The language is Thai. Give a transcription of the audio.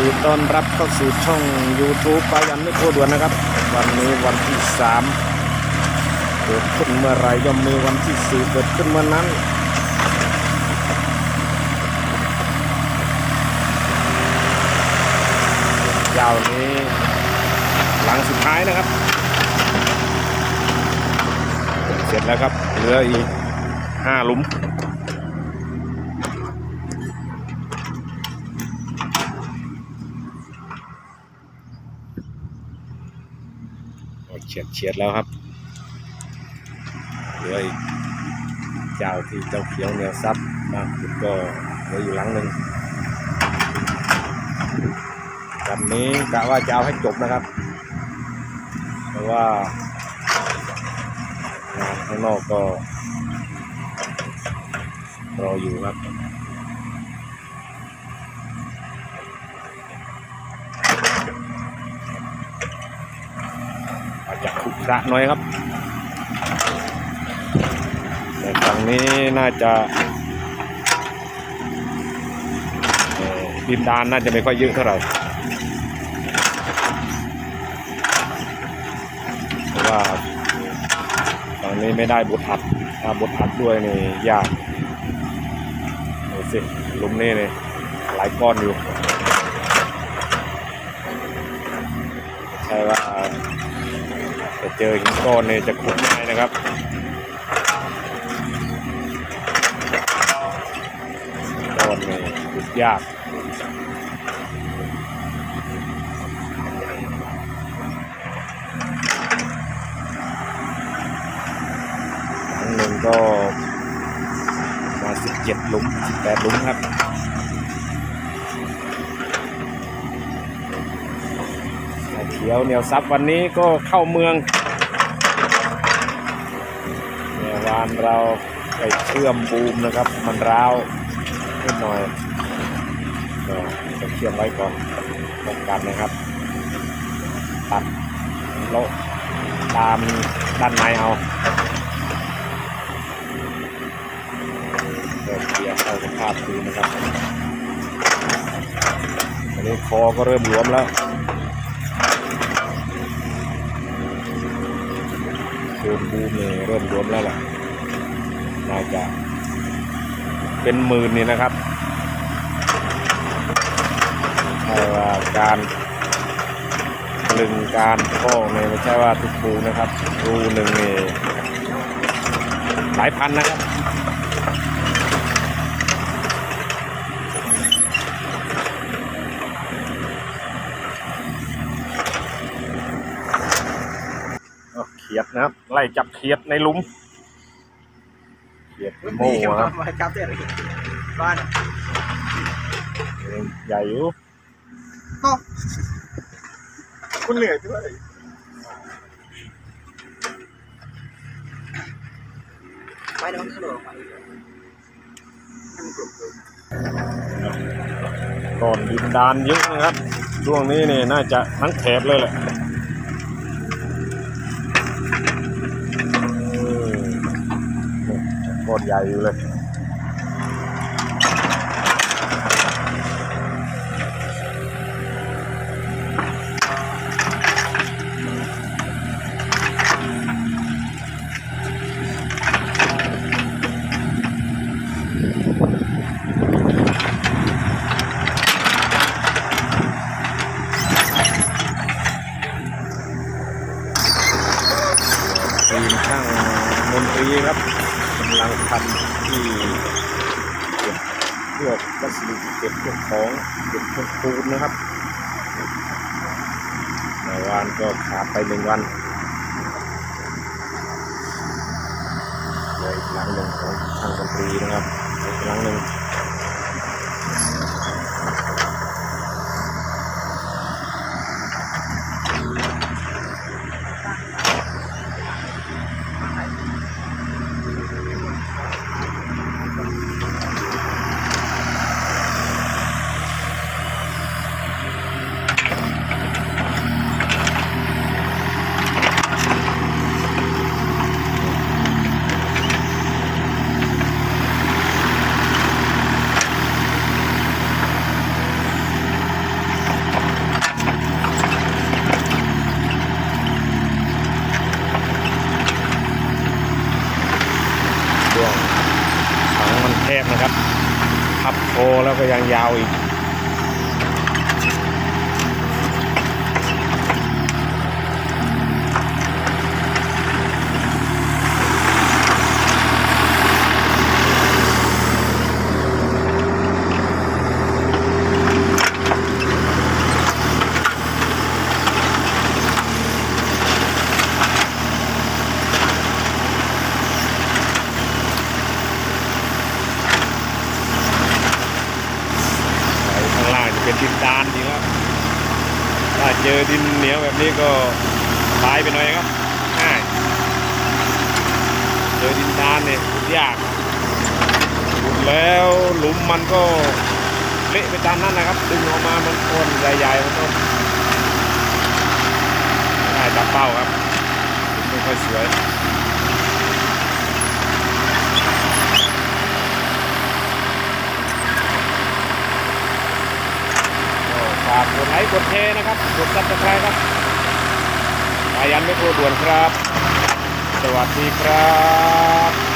ดีต้อนรับเข้าสู่ช่อง YouTube ปายันไม่โคด่วนนะครับ วันนี้วันที่สามเกิดขึ้นเมื่อไหรย่อมมีวันที่สี่เกิดขึ้นเมื่อนั้น ยาวนี้ หลังสุดท้ายนะครับ เสร็จแล้วครับ เหลืออีกห้าหลุม เฉียดเฉียดแล้วครับเหลืออีกเจ้าที่เจ้าเขียวเหนียวซับมากสุดก็เหลืออยู่หลังหนึ่งลำนี้กะว่าจะเอาให้จบนะครับ เพราะว่างานข้างนอกก็รออยู่ครับ อาจจะข ระหน่อยครับแต่ฝั่งนี้น่าจะดินดานน่าจะไม่ค่อยเยอะเท่าไหร่เพราะว่าฝั่งนี้ไม่ได้บทอัดถ้าบทอัดด้วยนี่ยากดูสิลุมนี่นี่หลายก้อนอยู่ใช่ว่า จะเจอหินก้อนเนี่ยจะขุดง่ายนะครับก้อนเนี่ยขุดยากครั้งหนึ่งก็มาสิบเจ็ดหลุมสิบแปดหลุมครับ เขียวเหนียวซับวันนี้ก็เข้าเมืองเมื่อวานเราไปเชื่อมบูมนะครับ มันร้าวนิดหน่อยก็จะเชื่อมไว้ก่อนป้องกันนะครับตัดโลตามด้านในเอาเริ่มเกียร์เข้าสภาพดีนะครับอันนี้คอก็เริ่มหลวมแล้ว โดนบูมเองเริ่มรวมแล้วล่ะน่าจะเป็นหมื่นนี่นะครับใช่ว่าการกลึงการพ้อเนี่ยไม่ใช่ว่าทุกรูนะครับรูหนึ่งนี่หลายพันนะครับ เอาเขียดนะครับ ไล่จับเขียดในหลุม เขียดโม่ครับมาจับได้เลยบ้านใหญ่อยู่คุณเหนื่อยด้วยไปเดี๋ยวมันกระโดดออกมาอีกให้มันกรุบกรุบก่อนดินดานเยอะนะครับช่วงนี้นี่น่าจะทั้งแถบเลยแหละเออ ก้อนใหญ่อยู่เลย ช่างมนตรีครับกำลังทำที่เก็บพวกวัสดุเก็บพวกของเก็บพวกปูนนะครับเมื่อวานก็ขาดไปหนึ่งวันเลยอีกหลังหนึ่งของช่างมนตรีนะครับอีกหลังหนึ่ง เบนะครับพับโคแล้วก็ยังยาวอีก ไปข้างล่างจะเป็นดินดานจริงแล้วถ้า เจอดินเหนียวแบบนี้ก็ตายไปหน่อยครับง่ายเจอดินทานเนี่ยขุดยากขุดแล้วหลุมมันก็เละไปตามนั้นนะครับ ดึงออกมามันโคนใหญ่ๆมันก็ไม่ได้จับเป้าครับไม่ค่อยสวย ก็ฝากกดไลค์ กดแชร์นะครับ กดซับสไครต์ครับสายันไม่โทรด่วนครับ สวัสดีครับ